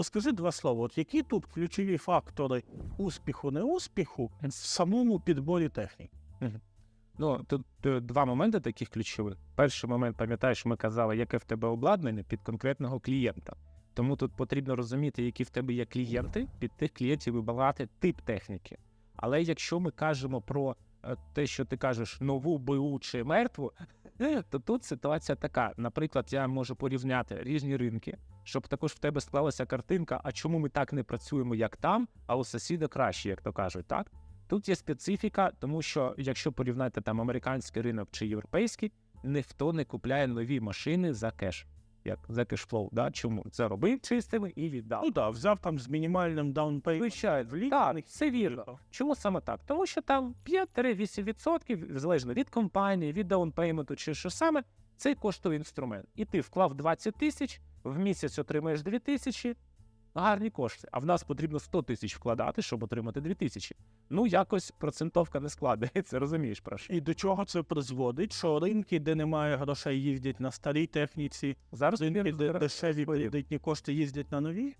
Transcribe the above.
Розкажи два слова, от які тут ключові фактори успіху, неуспіху в самому підборі технік? Ну тут е, два моменти таких ключових. Перший момент, пам'ятаєш, ми казали, яке в тебе обладнання під конкретного клієнта. Тому тут потрібно розуміти, які в тебе є клієнти, під тих клієнтів вибирати тип техніки. Але якщо ми кажемо про е, те, що ти кажеш нову БУ чи мертву, то тут ситуація така. Наприклад, я можу порівняти різні ринки, щоб також в тебе склалася картинка, а чому ми так не працюємо, як там, а у сусіда краще, як то кажуть, так? Тут є специфіка, тому що якщо порівняти там американський ринок чи європейський, ніхто не купляє нові машини за кеш, як за кешфлоу. Да? Чому? Заробив чистими і віддав. Ну так, взяв там з мінімальним даунпейментом. Звичайно, так, все вірно. Чому саме так? Тому що там 5-8%, залежно від компанії, від даунпейменту чи що саме, це коштує інструмент. І ти вклав 20 тисяч, в місяць отримаєш 2 тисячі, гарні кошти. А в нас потрібно 100 тисяч вкладати, щоб отримати 2 тисячі. Ну, якось процентовка не складається, розумієш про що. І до чого це призводить? Що ринки, де немає грошей, їздять на старій техніці, Зараз ринки, де дешеві кредитні кошти їздять на нові?